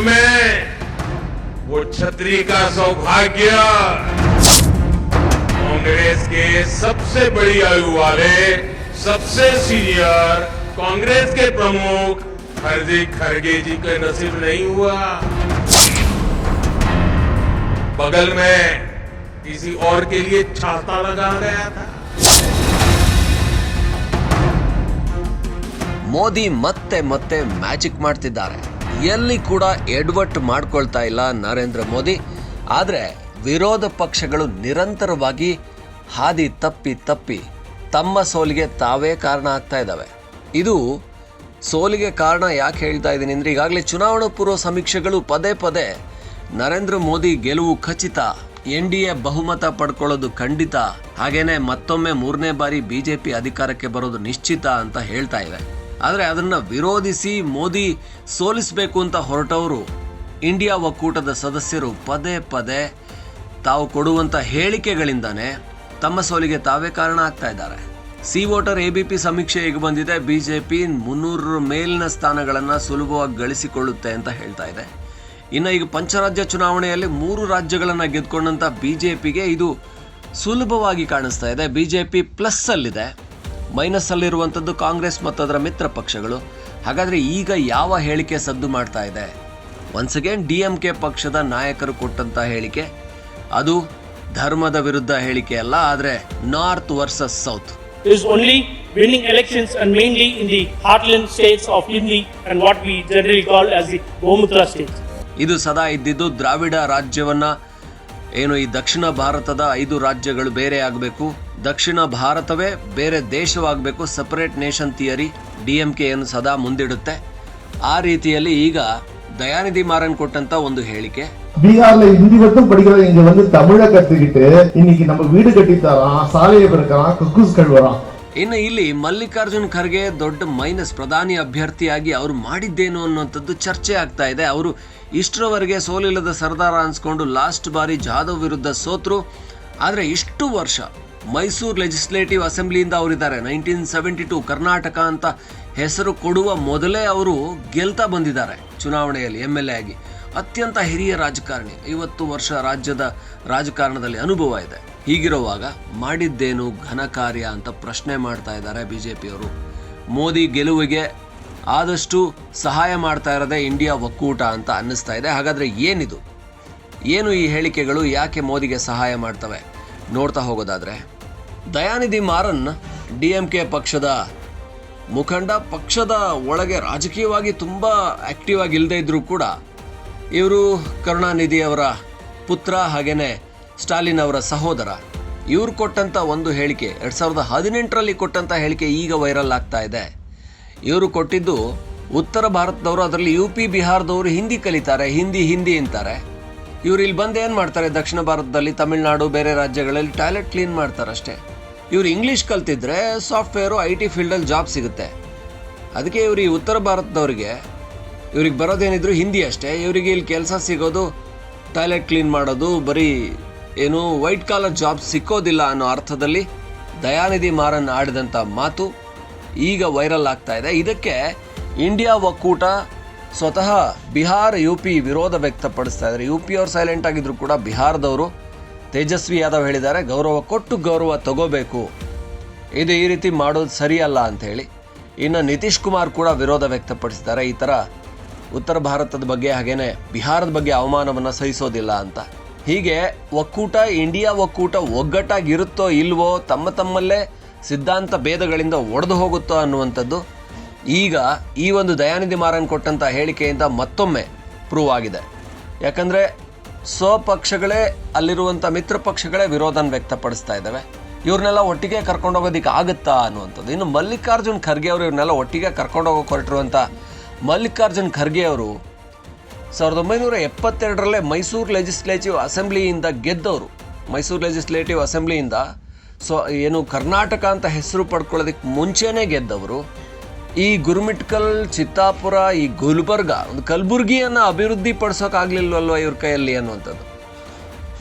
में वो छतरी का सौभाग्य कांग्रेस के सबसे बड़ी आयु वाले सबसे सीनियर कांग्रेस के प्रमुख हार्दिक खड़गे जी के नसीब नहीं हुआ बगल में किसी और के लिए छाता लगा गया था ಮೋದಿ ಮತ್ತೆ ಮತ್ತೆ ಮ್ಯಾಜಿಕ್ ಮಾಡ್ತಿದ್ದಾರೆ ಎಲ್ಲಿ ಕೂಡ ಎಡ್ವರ್ಟ್ ಮಾಡ್ಕೊಳ್ತಾ ಇಲ್ಲ ನರೇಂದ್ರ ಮೋದಿ. ಆದರೆ ವಿರೋಧ ಪಕ್ಷಗಳು ನಿರಂತರವಾಗಿ ಹಾದಿ ತಪ್ಪಿ ತಪ್ಪಿ ತಮ್ಮ ಸೋಲಿಗೆ ತಾವೇ ಕಾರಣ ಆಗ್ತಾ ಇದ್ದಾವೆ. ಇದು ಸೋಲಿಗೆ ಕಾರಣ ಯಾಕೆ ಹೇಳ್ತಾ ಇದ್ದೀನಿ ಅಂದರೆ ಈಗಾಗಲೇ ಚುನಾವಣಾ ಪೂರ್ವ ಸಮೀಕ್ಷೆಗಳು ಪದೇ ಪದೇ ನರೇಂದ್ರ ಮೋದಿ ಗೆಲುವು ಖಚಿತ, ಎನ್ ಡಿ ಎ ಬಹುಮತ ಪಡ್ಕೊಳ್ಳೋದು ಖಂಡಿತ, ಹಾಗೇನೆ ಮತ್ತೊಮ್ಮೆ ಮೂರನೇ ಬಾರಿ ಬಿಜೆಪಿ ಅಧಿಕಾರಕ್ಕೆ ಬರೋದು ನಿಶ್ಚಿತ ಅಂತ ಹೇಳ್ತಾ ಇವೆ. ಆದರೆ ಅದನ್ನು ವಿರೋಧಿಸಿ ಮೋದಿ ಸೋಲಿಸಬೇಕು ಅಂತ ಹೊರಟವರು ಇಂಡಿಯಾ ಒಕ್ಕೂಟದ ಸದಸ್ಯರು ಪದೇ ಪದೇ ತಾವು ಕೊಡುವಂಥ ಹೇಳಿಕೆಗಳಿಂದನೇ ತಮ್ಮ ಸೋಲಿಗೆ ತಾವೇ ಕಾರಣ ಆಗ್ತಾ ಇದ್ದಾರೆ. C Voter A B P ಸಮೀಕ್ಷೆ ಈಗ ಬಂದಿದೆ. ಬಿ ಜೆ ಪಿ ಮುನ್ನೂರರ ಮೇಲಿನ ಸ್ಥಾನಗಳನ್ನು ಸುಲಭವಾಗಿ ಗಳಿಸಿಕೊಳ್ಳುತ್ತೆ ಅಂತ ಹೇಳ್ತಾ ಇದೆ. ಇನ್ನು ಈಗ ಪಂಚರಾಜ್ಯ ಚುನಾವಣೆಯಲ್ಲಿ ಮೂರು ರಾಜ್ಯಗಳನ್ನು ಗೆದ್ಕೊಂಡಂತ ಬಿಜೆಪಿಗೆ ಇದು ಸುಲಭವಾಗಿ ಕಾಣಿಸ್ತಾ ಇದೆ. ಬಿ ಜೆ ಪಿ ಮೈನಸ್ ಅಲ್ಲಿರುವಂಥದ್ದು ಕಾಂಗ್ರೆಸ್ ಮತ್ತು ಅದರ ಮಿತ್ರ ಪಕ್ಷಗಳು. ಹಾಗಾದ್ರೆ ಈಗ ಯಾವ ಹೇಳಿಕೆ ಸದ್ದು ಮಾಡ್ತಾ ಇದೆ? Once again D M K ಪಕ್ಷದ ನಾಯಕರು ಕೊಟ್ಟಂತ ಹೇಳಿಕೆ. ಅದು ಧರ್ಮದ ವಿರುದ್ಧ ಹೇಳಿಕೆ ಅಲ್ಲ ಆದರೆ north versus south. Is only winning elections and mainly in the heartland states of Hindi and what we generally call as the Gomutra states. ಇದು ಸದಾ ಇದ್ದಿದ್ದು ದ್ರಾವಿಡ ರಾಜ್ಯವನ್ನ ಏನು ಈ ದಕ್ಷಿಣ ಭಾರತದ ಐದು ರಾಜ್ಯಗಳು ಬೇರೆ ಆಗಬೇಕು. ದಕ್ಷಿಣ ಭಾರತವೇ ಬೇರೆ ದೇಶವಾಗಬೇಕು separate nation theory D M ಕೆಯನ್ನು ಸದಾ ಮುಂದಿಡುತ್ತೆ ಆ ರೀತಿಯಲ್ಲಿ ಈಗ ದಯಾನಿಧಿ ಮಾರನ್ ಕೊಟ್ಟಂತ ಒಂದು ಹೇಳಿಕೆ பீகார்ல ஹிந்தி மட்டும் படிக்கிற இங்க வந்து தமிழ கத்துக்கிட்டு இன்னைக்கு நம்ம வீடு கட்டி தரோம் சாலையை பிறக்கிறான் குக்கூஸ் கழுவுறான் ಇನ್ನು ಇಲ್ಲಿ ಮಲ್ಲಿಕಾರ್ಜುನ್ ಖರ್ಗೆ ದೊಡ್ಡ ಮೈನಸ್ ಪ್ರಧಾನಿ ಅಭ್ಯರ್ಥಿಯಾಗಿ ಅವರು ಮಾಡಿದ್ದೇನು ಅನ್ನುವಂಥದ್ದು ಚರ್ಚೆ ಆಗ್ತಾ ಇದೆ ಅವರು ಇಷ್ಟರವರೆಗೆ ಸೋಲಿಲ್ಲದ ಸರ್ದಾರ ಅನ್ಸ್ಕೊಂಡು ಲಾಸ್ಟ್ ಬಾರಿ ಜಾಧವ್ ವಿರುದ್ಧ ಸೋತ್ರು ಆದರೆ ಇಷ್ಟು ವರ್ಷ ಮೈಸೂರು ಲೆಜಿಸ್ಲೇಟಿವ್ ಅಸೆಂಬ್ಲಿಯಿಂದ ಅವರಿದ್ದಾರೆ. ನೈನ್ಟೀನ್ ಸೆವೆಂಟಿ ಟು ಕರ್ನಾಟಕ ಅಂತ ಹೆಸರು ಕೊಡುವ ಮೊದಲೇ ಅವರು ಗೆಲ್ತಾ ಬಂದಿದ್ದಾರೆ ಚುನಾವಣೆಯಲ್ಲಿ ಎಂ ಎಲ್ ಎ ಆಗಿ. ಅತ್ಯಂತ ಹಿರಿಯ ರಾಜಕಾರಣಿ. ಐವತ್ತು ವರ್ಷ ರಾಜ್ಯದ ರಾಜಕಾರಣದಲ್ಲಿ ಅನುಭವ ಇದೆ. ಹೀಗಿರುವಾಗ ಮಾಡಿದ್ದೇನು ಘನ ಕಾರ್ಯ ಅಂತ ಪ್ರಶ್ನೆ ಮಾಡ್ತಾ ಇದ್ದಾರೆ ಪಿಯವರು ಮೋದಿ ಗೆಲುವಿಗೆ ಆದಷ್ಟು ಸಹಾಯ ಮಾಡ್ತಾ ಇರೋದೇ ಇಂಡಿಯಾ ಒಕ್ಕೂಟ ಅಂತ ಅನ್ನಿಸ್ತಾ ಇದೆ. ಹಾಗಾದ್ರೆ ಏನಿದು? ಏನು ಈ ಹೇಳಿಕೆಗಳು? ಯಾಕೆ ಮೋದಿಗೆ ಸಹಾಯ ಮಾಡ್ತವೆ? ನೋಡ್ತಾ ಹೋಗೋದಾದರೆ, Dayanidhi Maran D M K ಪಕ್ಷದ ಮುಖಂಡ, ಪಕ್ಷದ ಒಳಗೆ ರಾಜಕೀಯವಾಗಿ ತುಂಬ ಆಕ್ಟಿವ್ ಆಗಿ ಇಲ್ಲದೇ ಇದ್ದರೂ ಕೂಡ ಇವರು ಕರುಣಾನಿಧಿ ಅವರ ಪುತ್ರ ಹಾಗೇನೆ ಸ್ಟಾಲಿನ್ ಅವರ ಸಹೋದರ, ಇವರು ಕೊಟ್ಟಂತ ಒಂದು ಹೇಳಿಕೆ, ಎರಡು ಸಾವಿರದ ಹದಿನೆಂಟರಲ್ಲಿ ಕೊಟ್ಟಂತ ಹೇಳಿಕೆ ಈಗ ವೈರಲ್ ಆಗ್ತಾ ಇದೆ. ಇವರು ಕೊಟ್ಟಿದ್ದು ಉತ್ತರ ಭಾರತದವರು, ಅದರಲ್ಲಿ ಯು ಪಿ ಬಿಹಾರದವರು ಹಿಂದಿ ಕಲಿತಾರೆ, ಹಿಂದಿ ಹಿಂದಿ ಅಂತಾರೆ. ಇವ್ರು ಇಲ್ಲಿ ಬಂದು ಏನು ಮಾಡ್ತಾರೆ? ದಕ್ಷಿಣ ಭಾರತದಲ್ಲಿ ತಮಿಳುನಾಡು, ಬೇರೆ ರಾಜ್ಯಗಳಲ್ಲಿ ಟಾಯ್ಲೆಟ್ ಕ್ಲೀನ್ ಮಾಡ್ತಾರೆ ಅಷ್ಟೇ ಇವ್ರು ಇಂಗ್ಲೀಷ್ ಕಲ್ತಿದ್ರೆ ಸಾಫ್ಟ್ವೇರು, ಐ ಟಿ ಫೀಲ್ಡಲ್ಲಿ ಜಾಬ್ ಸಿಗುತ್ತೆ. ಅದಕ್ಕೆ ಇವರು ಈ ಉತ್ತರ ಭಾರತದವ್ರಿಗೆ, ಇವ್ರಿಗೆ ಬರೋದೇನಿದ್ರು ಹಿಂದಿ ಅಷ್ಟೇ. ಇವರಿಗೆ ಇಲ್ಲಿ ಕೆಲಸ ಸಿಗೋದು ಟಾಯ್ಲೆಟ್ ಕ್ಲೀನ್ ಮಾಡೋದು, ಬರೀ ಏನು ವೈಟ್ ಕಾಲರ್ ಜಾಬ್ ಸಿಕ್ಕೋದಿಲ್ಲ ಅನ್ನೋ ಅರ್ಥದಲ್ಲಿ ದಯಾನಿಧಿ ಮಾರನ್ ಆಡಿದಂಥ ಮಾತು ಈಗ ವೈರಲ್ ಆಗ್ತಾ ಇದೆ. ಇದಕ್ಕೆ ಇಂಡಿಯಾ ಒಕ್ಕೂಟ ಸ್ವತಃ ಬಿಹಾರ ಯು ಪಿ ವಿರೋಧ ವ್ಯಕ್ತಪಡಿಸ್ತಾ ಇದ್ದಾರೆ. ಯು ಪಿ ಅವ್ರು ಸೈಲೆಂಟ್ ಆಗಿದ್ರು ಕೂಡ ಬಿಹಾರದವರು ತೇಜಸ್ವಿ ಯಾದವ್ ಹೇಳಿದ್ದಾರೆ, ಗೌರವ ಕೊಟ್ಟು ಗೌರವ ತಗೋಬೇಕು. ಇದು ಈ ರೀತಿ ಮಾಡೋದು ಸರಿಯಲ್ಲ ಅಂತ ಹೇಳಿ ಇನ್ನು ನಿತೀಶ್ ಕುಮಾರ್ ಕೂಡ ವಿರೋಧ ವ್ಯಕ್ತಪಡಿಸಿದ್ದಾರೆ. ಈ ಥರ ಉತ್ತರ ಭಾರತದ ಬಗ್ಗೆ ಹಾಗೇನೆ ಬಿಹಾರದ ಬಗ್ಗೆ ಅವಮಾನವನ್ನು ಸಹಿಸೋದಿಲ್ಲ ಅಂತ. ಹೀಗೆ ಒಕ್ಕೂಟ, ಇಂಡಿಯಾ ಒಕ್ಕೂಟ ಒಗ್ಗಟ್ಟಾಗಿರುತ್ತೋ ಇಲ್ವೋ ತಮ್ಮ ತಮ್ಮಲ್ಲೇ ಸಿದ್ಧಾಂತ ಭೇದಗಳಿಂದ ಒಡೆದು ಹೋಗುತ್ತೋ ಅನ್ನುವಂಥದ್ದು ಈಗ ಈ ಒಂದು ದಯಾನಿಧಿ ಮಾರನ್ ಕೊಟ್ಟಂತ ಹೇಳಿಕೆಯಿಂದ ಮತ್ತೊಮ್ಮೆ ಪ್ರೂವ್ ಆಗಿದೆ. ಯಾಕಂದ್ರೆ ಸ್ವಪಕ್ಷಗಳೇ ಅಲ್ಲಿರುವಂಥ ಮಿತ್ರ ಪಕ್ಷಗಳೇ ವಿರೋಧನ ವ್ಯಕ್ತಪಡಿಸ್ತಾ ಇದ್ದಾವೆ. ಇವ್ರನ್ನೆಲ್ಲ ಒಟ್ಟಿಗೆ ಕರ್ಕೊಂಡು ಹೋಗೋದಿಕ್ಕೆ ಆಗುತ್ತಾ ಅನ್ನುವಂಥದ್ದು. ಇನ್ನು ಮಲ್ಲಿಕಾರ್ಜುನ್ ಖರ್ಗೆ ಅವರು ಇವ್ರನ್ನೆಲ್ಲ ಒಟ್ಟಿಗೆ ಕರ್ಕೊಂಡು ಹೋಗೋಕೆ ಹೊರಟಿರುವಂಥ ಮಲ್ಲಿಕಾರ್ಜುನ್ ಖರ್ಗೆ ಅವರು ಸಾವಿರದ ಒಂಬೈನೂರ ಎಪ್ಪತ್ತೆರಡರಲ್ಲೇ ಮೈಸೂರು ಲೆಜಿಸ್ಲೇಟಿವ್ ಅಸೆಂಬ್ಲಿಯಿಂದ ಗೆದ್ದವರು. ಮೈಸೂರು ಲೆಜಿಸ್ಲೇಟಿವ್ ಅಸೆಂಬ್ಲಿಯಿಂದ ಸೊ, ಏನು ಕರ್ನಾಟಕ ಅಂತ ಹೆಸರು ಪಡ್ಕೊಳ್ಳೋದಕ್ಕೆ ಮುಂಚೆನೇ ಗೆದ್ದವರು. ಈ ಗುರುಮಿಟ್ಕಲ್, ಚಿತ್ತಾಪುರ, ಈ ಗುಲ್ಬರ್ಗ ಒಂದು ಕಲಬುರ್ಗಿಯನ್ನು ಅಭಿವೃದ್ಧಿ ಪಡಿಸೋಕ್ಕಾಗಲಿಲ್ವಲ್ವ ಇವ್ರ ಕೈಯಲ್ಲಿ ಅನ್ನುವಂಥದ್ದು.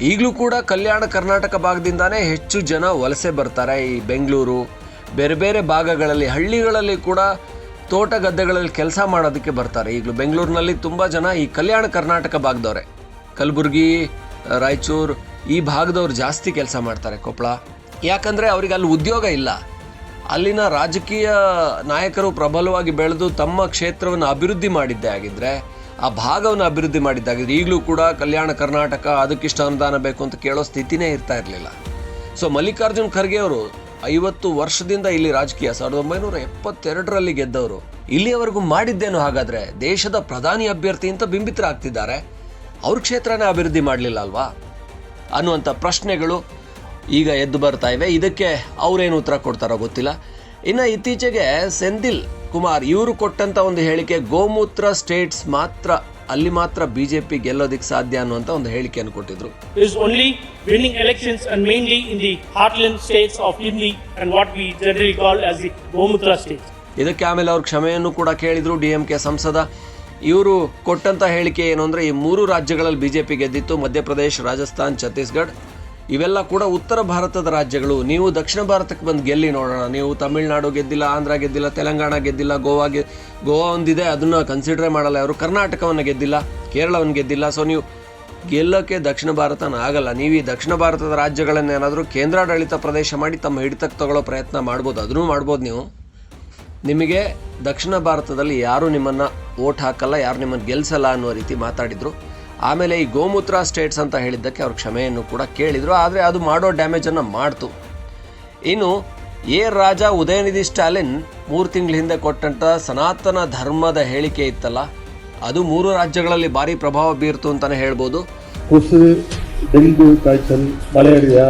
ಈಗಲೂ ಕೂಡ ಕಲ್ಯಾಣ ಕರ್ನಾಟಕ ಭಾಗದಿಂದಾನೇ ಹೆಚ್ಚು ಜನ ವಲಸೆ ಬರ್ತಾರೆ ಈ ಬೆಂಗಳೂರು. ಬೇರೆ ಬೇರೆ ಭಾಗಗಳಲ್ಲಿ, ಹಳ್ಳಿಗಳಲ್ಲಿ ಕೂಡ ತೋಟ ಗದ್ದೆಗಳಲ್ಲಿ ಕೆಲಸ ಮಾಡೋದಕ್ಕೆ ಬರ್ತಾರೆ. ಈಗಲೂ ಬೆಂಗಳೂರಿನಲ್ಲಿ ತುಂಬ ಜನ ಈ ಕಲ್ಯಾಣ ಕರ್ನಾಟಕ ಭಾಗದವ್ರೆ. ಕಲಬುರಗಿ, ರಾಯಚೂರು ಈ ಭಾಗದವ್ರು ಜಾಸ್ತಿ ಕೆಲಸ ಮಾಡ್ತಾರೆ ಕೊಪ್ಪಳ ಯಾಕಂದರೆ ಅವ್ರಿಗೆ ಅಲ್ಲಿ ಉದ್ಯೋಗ ಇಲ್ಲ. ಅಲ್ಲಿನ ರಾಜಕೀಯ ನಾಯಕರು ಪ್ರಬಲವಾಗಿ ಬೆಳೆದು ತಮ್ಮ ಕ್ಷೇತ್ರವನ್ನು ಅಭಿವೃದ್ಧಿ ಮಾಡಿದ್ದೇ ಆಗಿದ್ದರೆ ಆ ಭಾಗವನ್ನು ಅಭಿವೃದ್ಧಿ ಮಾಡಿದ್ದಾಗಿದ್ರೆ ಈಗಲೂ ಕೂಡ ಕಲ್ಯಾಣ ಕರ್ನಾಟಕ ಅದಕ್ಕಿಷ್ಟು ಅನುದಾನ ಬೇಕು ಅಂತ ಕೇಳೋ ಸ್ಥಿತಿನೇ ಇರ್ತಾ ಇರಲಿಲ್ಲ. ಸೊ ಮಲ್ಲಿಕಾರ್ಜುನ್ ಖರ್ಗೆ ಅವರು ಐವತ್ತು ವರ್ಷದಿಂದ ಇಲ್ಲಿ ರಾಜಕೀಯ, ಸಾವಿರದ ಒಂಬೈನೂರ ಎಪ್ಪತ್ತೆರಡರಲ್ಲಿ ಗೆದ್ದವರು, ಇಲ್ಲಿಯವರೆಗೂ ಮಾಡಿದ್ದೇನು ಹಾಗಾದರೆ, ದೇಶದ ಪ್ರಧಾನಿ ಅಭ್ಯರ್ಥಿ ಅಂತ ಬಿಂಬಿತರಾಗ್ತಿದ್ದಾರೆ, ಅವ್ರ ಕ್ಷೇತ್ರನೇ ಅಭಿವೃದ್ಧಿ ಮಾಡಲಿಲ್ಲ ಅಲ್ವಾ? ಅನ್ನುವಂಥ ಪ್ರಶ್ನೆಗಳು ಈಗ ಎದ್ದು ಬರ್ತಾ ಇವೆ. ಇದಕ್ಕೆ ಅವ್ರೇನು ಉತ್ತರ ಕೊಡ್ತಾರೋ ಗೊತ್ತಿಲ್ಲ. ಇನ್ನು ಇತ್ತೀಚೆಗೆ ಸೆಂದಿಲ್ ಕುಮಾರ್ ಇವರು ಕೊಟ್ಟಂತ ಒಂದು ಹೇಳಿಕೆ ಗೋಮೂತ್ರ ಸ್ಟೇಟ್ಸ್ ಮಾತ್ರ ಅಲ್ಲಿ ಮಾತ್ರ ಬಿಜೆಪಿ ಗೆಲ್ಲೋದಿಕ್ಕೆ ಸಾಧ್ಯ ಅನ್ನುವಂತ ಒಂದು ಹೇಳಿಕೆಯನ್ನು ಕೊಟ್ಟಿದ್ರು. Is only elections and mainly in the heartland states of Hindi and what we generally call as the Gomutra states. ಇದಕ್ಕೆ ಆಮೇಲೆ ಅವ್ರ ಕ್ಷಮೆಯನ್ನು ಕೂಡ ಕೇಳಿದ್ರು ಡಿಎಂಕೆ ಎಂ ಕೆ ಸಂಸದ. ಇವರು ಕೊಟ್ಟಂತ ಹೇಳಿಕೆ ಏನು ಅಂದರೆ ಈ ಮೂರು ರಾಜ್ಯಗಳಲ್ಲಿ ಬಿಜೆಪಿ ಗೆದ್ದಿತ್ತು. ಮಧ್ಯಪ್ರದೇಶ ರಾಜಸ್ಥಾನ್ ಛತ್ತೀಸ್ಗಢ. ಇವೆಲ್ಲ ಕೂಡ ಉತ್ತರ ಭಾರತದ ರಾಜ್ಯಗಳು. ನೀವು ದಕ್ಷಿಣ ಭಾರತಕ್ಕೆ ಬಂದು ಗೆಲ್ಲಿ ನೋಡೋಣ. ನೀವು ತಮಿಳುನಾಡು ಗೆದ್ದಿಲ್ಲ, ಆಂಧ್ರ ಗೆದ್ದಿಲ್ಲ, ತೆಲಂಗಾಣ ಗೆದ್ದಿಲ್ಲ ಗೋವಾ ಗೆ ಗೋವಾ ಒಂದಿದೆ, ಅದನ್ನು ಕನ್ಸಿಡರೇ ಮಾಡಲ್ಲ. ಅವರು ಕರ್ನಾಟಕವನ್ನು ಗೆದ್ದಿಲ್ಲ, ಕೇರಳವನ್ನು ಗೆದ್ದಿಲ್ಲ. ಸೊ ನೀವು ಗೆಲ್ಲೋಕ್ಕೆ ದಕ್ಷಿಣ ಭಾರತನ ಆಗಲ್ಲ. ನೀವು ಈ ದಕ್ಷಿಣ ಭಾರತದ ರಾಜ್ಯಗಳನ್ನೇನಾದರೂ ಕೇಂದ್ರಾಡಳಿತ ಪ್ರದೇಶ ಮಾಡಿ ತಮ್ಮ ಹಿಡಿತಕ್ಕೆ ತಗೊಳ್ಳೋ ಪ್ರಯತ್ನ ಮಾಡ್ಬೋದು. ಅದನ್ನೂ ಮಾಡ್ಬೋದು ನೀವು. ನಿಮಗೆ ದಕ್ಷಿಣ ಭಾರತದಲ್ಲಿ ಯಾರೂ ನಿಮ್ಮನ್ನು ಓಟ್ ಹಾಕಲ್ಲ, ಯಾರು ನಿಮ್ಮನ್ನು ಗೆಲ್ಲಿಸಲ್ಲ ಅನ್ನೋ ರೀತಿ ಮಾತಾಡಿದರು. ಆಮೇಲೆ ಈ ಗೋಮೂತ್ರ ಸ್ಟೇಟ್ಸ್ ಅಂತ ಹೇಳಿದ್ದಕ್ಕೆ ಅವ್ರು ಕ್ಷಮೆಯನ್ನು ಕೂಡ ಕೇಳಿದರು ಆದರೆ ಅದು ಮಾಡೋ ಡ್ಯಾಮೇಜನ್ನು ಮಾಡ್ತು ಇನ್ನು ಎ ರಾಜ ಉದಯನಿಧಿ ಸ್ಟಾಲಿನ್ ಮೂರು ತಿಂಗಳ ಹಿಂದೆ ಕೊಟ್ಟಂಥ ಸನಾತನ ಧರ್ಮದ ಹೇಳಿಕೆ ಇತ್ತಲ್ಲ ಅದು ಮೂರು ರಾಜ್ಯಗಳಲ್ಲಿ ಭಾರಿ ಪ್ರಭಾವ ಬೀರ್ತು ಅಂತಲೇ ಹೇಳ್ಬೋದು கொசு டெங்கு காய்ச்சல் மலேரியா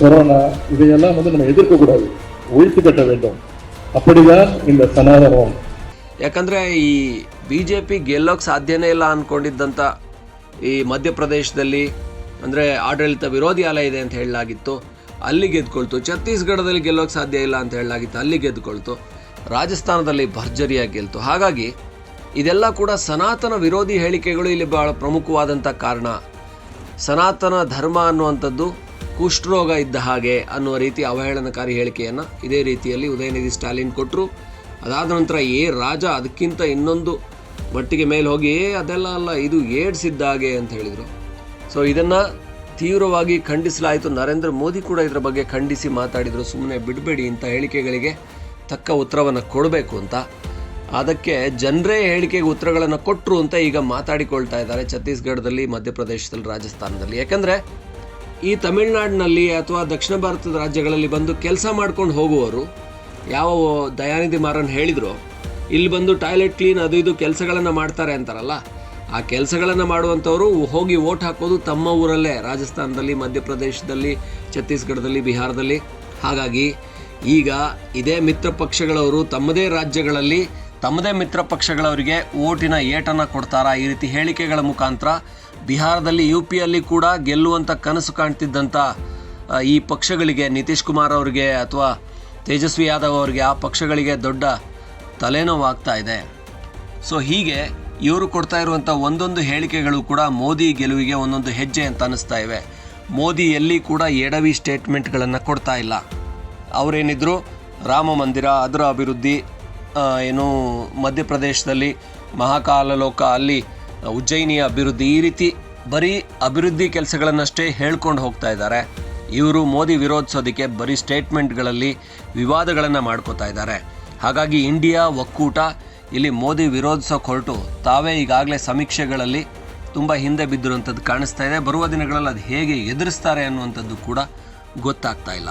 கொரோனா இதையெல்லாம் வந்து நம்ம எதிர்க்கக்கூடாது ஒழித்து கட்ட வேண்டும் அப்படிதான் இந்த சனாதனம் ಯಾಕಂದರೆ ಈ ಬಿ ಜೆ ಪಿ ಗೆಲ್ಲೋಕ್ಕೆ ಸಾಧ್ಯನೇ ಇಲ್ಲ ಅಂದ್ಕೊಂಡಿದ್ದಂಥ ಈ ಮಧ್ಯಪ್ರದೇಶದಲ್ಲಿ ಅಂದರೆ ಆಡಳಿತ ವಿರೋಧಿ ಆಲಯ ಇದೆ ಅಂತ ಹೇಳಲಾಗಿತ್ತು, ಅಲ್ಲಿ ಗೆದ್ದುಕೊಳ್ತು ಛತ್ತೀಸ್ಗಢದಲ್ಲಿ ಗೆಲ್ಲೋಕ್ಕೆ ಸಾಧ್ಯ ಇಲ್ಲ ಅಂತ ಹೇಳಲಾಗಿತ್ತು, ಅಲ್ಲಿ ಗೆದ್ದುಕೊಳ್ತು ರಾಜಸ್ಥಾನದಲ್ಲಿ ಭರ್ಜರಿಯಾಗಿ ಗೆಲ್ತು. ಹಾಗಾಗಿ ಇದೆಲ್ಲ ಕೂಡ ಸನಾತನ ವಿರೋಧಿ ಹೇಳಿಕೆಗಳು ಇಲ್ಲಿ ಬಹಳ ಪ್ರಮುಖವಾದಂಥ ಕಾರಣ. ಸನಾತನ ಧರ್ಮ ಅನ್ನುವಂಥದ್ದು ಕುಷ್ಠರೋಗ ಇದ್ದ ಹಾಗೆ ಅನ್ನುವ ರೀತಿ ಅವಹೇಳನಕಾರಿ ಹೇಳಿಕೆಯನ್ನು ಇದೇ ರೀತಿಯಲ್ಲಿ ಉದಯನಿಧಿ ಸ್ಟಾಲಿನ್ ಕೊಟ್ಟರು ಅದಾದ ನಂತರ ಏ ರಾಜ ಅದಕ್ಕಿಂತ ಇನ್ನೊಂದು ಮಟ್ಟಿಗೆ ಮೇಲೆ ಹೋಗಿ ಅದೆಲ್ಲ ಅಲ್ಲ, ಇದು ಏಡ್ಸ್ ಇದ್ದ ಹಾಗೆ ಅಂತ ಹೇಳಿದರು. ಸೊ ಇದನ್ನು ತೀವ್ರವಾಗಿ ಖಂಡಿಸಲಾಯಿತು. ನರೇಂದ್ರ ಮೋದಿ ಕೂಡ ಇದರ ಬಗ್ಗೆ ಖಂಡಿಸಿ ಮಾತಾಡಿದರು. ಸುಮ್ಮನೆ ಬಿಡಬೇಡಿ ಇಂಥ ಹೇಳಿಕೆಗಳಿಗೆ ತಕ್ಕ ಉತ್ತರವನ್ನು ಕೊಡಬೇಕು ಅಂತ. ಅದಕ್ಕೆ ಜನರೇ ಹೇಳಿಕೆಗೆ ಉತ್ತರಗಳನ್ನು ಕೊಟ್ಟರು ಅಂತ ಈಗ ಮಾತಾಡಿಕೊಳ್ತಾ ಇದ್ದಾರೆ ಛತ್ತೀಸ್ಗಢದಲ್ಲಿ, ಮಧ್ಯಪ್ರದೇಶದಲ್ಲಿ, ರಾಜಸ್ಥಾನದಲ್ಲಿ. ಯಾಕಂದರೆ ಈ ತಮಿಳುನಾಡಿನಲ್ಲಿ ಅಥವಾ ದಕ್ಷಿಣ ಭಾರತದ ರಾಜ್ಯಗಳಲ್ಲಿ ಬಂದು ಕೆಲಸ ಮಾಡ್ಕೊಂಡು ಹೋಗುವವರು, ಯಾವ ದಯಾನಿಧಿ ಮಾರನ್ ಹೇಳಿದ್ರು ಇಲ್ಲಿ ಬಂದು ಟಾಯ್ಲೆಟ್ ಕ್ಲೀನ್ ಅದು ಇದು ಕೆಲಸಗಳನ್ನು ಮಾಡ್ತಾರೆ ಅಂತಾರಲ್ಲ? ಆ ಕೆಲಸಗಳನ್ನು ಮಾಡುವಂಥವರು ಹೋಗಿ ಓಟ್ ಹಾಕೋದು ತಮ್ಮ ಊರಲ್ಲೇ, ರಾಜಸ್ಥಾನದಲ್ಲಿ, ಮಧ್ಯಪ್ರದೇಶದಲ್ಲಿ, ಛತ್ತೀಸ್ಗಢದಲ್ಲಿ, ಬಿಹಾರದಲ್ಲಿ. ಹಾಗಾಗಿ ಈಗ ಇದೇ ಮಿತ್ರ ಪಕ್ಷಗಳವರು ತಮ್ಮದೇ ರಾಜ್ಯಗಳಲ್ಲಿ ತಮ್ಮದೇ ಮಿತ್ರ ಪಕ್ಷಗಳವರಿಗೆ ಓಟಿನ ಏಟನ್ನು ಕೊಡ್ತಾರಾ? ಈ ರೀತಿ ಹೇಳಿಕೆಗಳ ಮುಖಾಂತರ ಬಿಹಾರದಲ್ಲಿ ಯು ಪಿಯಲ್ಲಿ ಕೂಡ ಗೆಲ್ಲುವಂಥ ಕನಸು ಕಾಣ್ತಿದ್ದಂಥ ಈ ಪಕ್ಷಗಳಿಗೆ ನಿತೀಶ್ ಕುಮಾರ್ ಅವರಿಗೆ ಅಥವಾ ತೇಜಸ್ವಿ ಯಾದವ್ ಅವರಿಗೆ ಆ ಪಕ್ಷಗಳಿಗೆ ದೊಡ್ಡ ತಲೆನೋವಾಗ್ತಾ ಇದೆ. ಸೊ ಹೀಗೆ ಇವರು ಕೊಡ್ತಾ ಇರುವಂಥ ಒಂದೊಂದು ಹೇಳಿಕೆಗಳು ಕೂಡ ಮೋದಿ ಗೆಲುವಿಗೆ ಒಂದೊಂದು ಹೆಜ್ಜೆ ಅಂತ ಅನ್ನಿಸ್ತಾ ಇವೆ. ಮೋದಿ ಎಲ್ಲಿ ಕೂಡ ಎಡವಿ ಸ್ಟೇಟ್ಮೆಂಟ್ಗಳನ್ನು ಕೊಡ್ತಾ ಇಲ್ಲ. ಅವರೇನಿದ್ರು, ರಾಮ ಮಂದಿರ, ಅದರ ಅಭಿವೃದ್ಧಿ ಏನು ಮಧ್ಯಪ್ರದೇಶದಲ್ಲಿ ಮಹಾಕಾಲ ಲೋಕ ಅಲ್ಲಿ ಉಜ್ಜಯಿನಿಯ ಅಭಿವೃದ್ಧಿ ಈ ರೀತಿ ಬರೀ ಅಭಿವೃದ್ಧಿ ಕೆಲಸಗಳನ್ನಷ್ಟೇ ಹೇಳ್ಕೊಂಡು ಹೋಗ್ತಾ ಇದ್ದಾರೆ. ಇವರು ಮೋದಿ ವಿರೋಧಿಸೋದಕ್ಕೆ ಬರೀ ಸ್ಟೇಟ್ಮೆಂಟ್ಗಳಲ್ಲಿ ವಿವಾದಗಳನ್ನು ಮಾಡ್ಕೋತಾ ಇದ್ದಾರೆ. ಹಾಗಾಗಿ ಇಂಡಿಯಾ ಒಕ್ಕೂಟ, ಇಲ್ಲಿ ಮೋದಿ ವಿರೋಧಿಸೋಕೆ ಹೊರಟು. ತಾವೇ ಈಗಾಗಲೇ ಸಮೀಕ್ಷೆಗಳಲ್ಲಿ ತುಂಬ ಹಿಂದೆ ಬಿದ್ದಿರುವಂಥದ್ದು ಕಾಣಿಸ್ತಾ ಇದೆ. ಬರುವ ದಿನಗಳಲ್ಲಿ ಅದು ಹೇಗೆ ಎದುರಿಸ್ತಾರೆ ಅನ್ನುವಂಥದ್ದು ಕೂಡ ಗೊತ್ತಾಗ್ತಾ ಇಲ್ಲ.